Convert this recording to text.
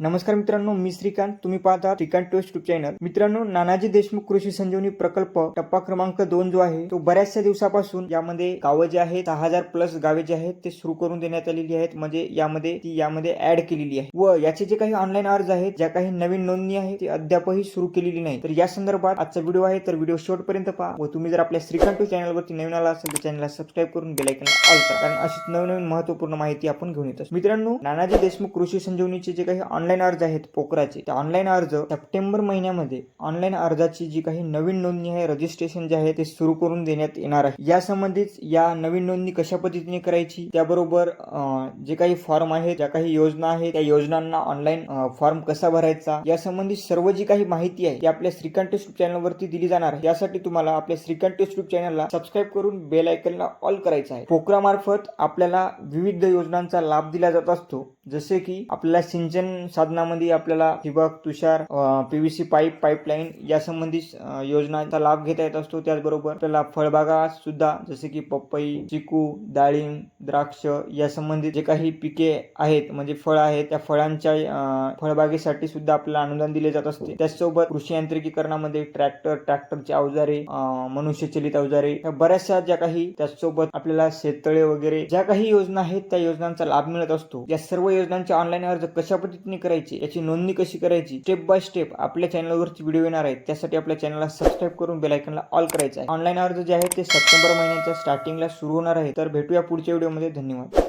नमस्कार मित्रांनो मी श्रीकांत. तुम्ही पाहता श्रीकांत टोस्ट युट्यूब चॅनल मित्रांनो नानाजी देशमुख कृषी संजीवनी प्रकल्प टप्पा क्रमांक दोन जो आहे तो बऱ्याचशा दिवसापासून यामध्ये गावं जे आहेत दहा हजार प्लस गावे जे आहेत ते सुरू करून देण्यात आलेली आहेत. म्हणजे यामध्ये ती यामध्ये ऍड केलेली आहे. व याचे जे काही ऑनलाईन अर्ज आहेत ज्या काही नवीन नोंदणी आहे ती अद्यापही सुरू केलेली नाही. तर या संदर्भात आजचा व्हिडिओ आहे तर व्हिडिओ शेवटपर्यंत पहा. व तुम्ही जर आपल्या श्रीकांत चॅनलवरती नवीन आला असेल तर चॅनलला सबस्क्राईब करून बेलायकनला ऑल करा. कारण अशीच नवीन नवीन महत्त्वपूर्ण माहिती आपण घेऊन येतो मित्रांनो नानाजी देशमुख कृषी संजीवनीचे जे काही ऑनलाईन अर्ज आहेत पोखराचे. त्या ऑनलाईन अर्ज सप्टेंबर महिन्यामध्ये ऑनलाईन अर्जाची जी काही नवीन नोंदणी आहे रजिस्ट्रेशन जे आहे ते सुरू करून देण्यात येणार आहे. या संबंधित या नवीन नोंदणी कशा पद्धतीने करायची त्याबरोबर जे काही फॉर्म आहेत ज्या काही योजना आहेत त्या योजनांना ऑनलाईन फॉर्म कसा भरायचा या संबंधित सर्व जी काही माहिती आहे ती आपल्या श्रीकांत टेस्ट चॅनलवरती दिली जाणार आहे. यासाठी तुम्हाला आपल्या श्रीकांत टेस्ट चॅनलला सबस्क्राईब करून बेल आयकनला ऑल करायचं आहे. पोकरामार्फत आपल्याला विविध योजनांचा लाभ दिला जात असतो. जसे की आपल्याला सिंचन साधनामध्ये आपल्याला ठिबक तुषार पीव्हीसी पाईप पाईपलाईन या संबंधित योजनांचा लाभ घेता येत असतो. त्याचबरोबर आपल्याला फळबागा सुद्धा जसे की पपई चिकू डाळिंब द्राक्ष या संबंधित जे काही पिके आहेत म्हणजे फळ आहेत त्या फळांच्या फळबागेसाठी सुद्धा आपल्याला अनुदान दिले जात असते. त्याचसोबत कृषी यांत्रिकीकरणामध्ये ट्रॅक्टर ट्रॅक्टरचे अवजारे मनुष्यचलित अवजारे या बऱ्याचशा ज्या काही त्याचसोबत आपल्याला शेततळे वगैरे ज्या काही योजना आहेत त्या योजनांचा लाभ मिळत असतो. या सर्व योजनांचे ऑनलाईन अर्ज कशा पद्धतीने करायची याची नोंदणी कशी करायची स्टेप बाय स्टेप आपल्या चॅनलवरती व्हिडिओ येणार आहेत. त्यासाठी आपल्या चॅनलला सबस्क्राईब करून बेल आयकनला ऑल करायचं आहे. ऑनलाईन अर्ज जे आहेत ते सप्टेंबर महिन्याच्या स्टार्टिंगला सुरू होणार आहे. तर भेटूया पुढच्या व्हिडिओमध्ये धन्यवाद.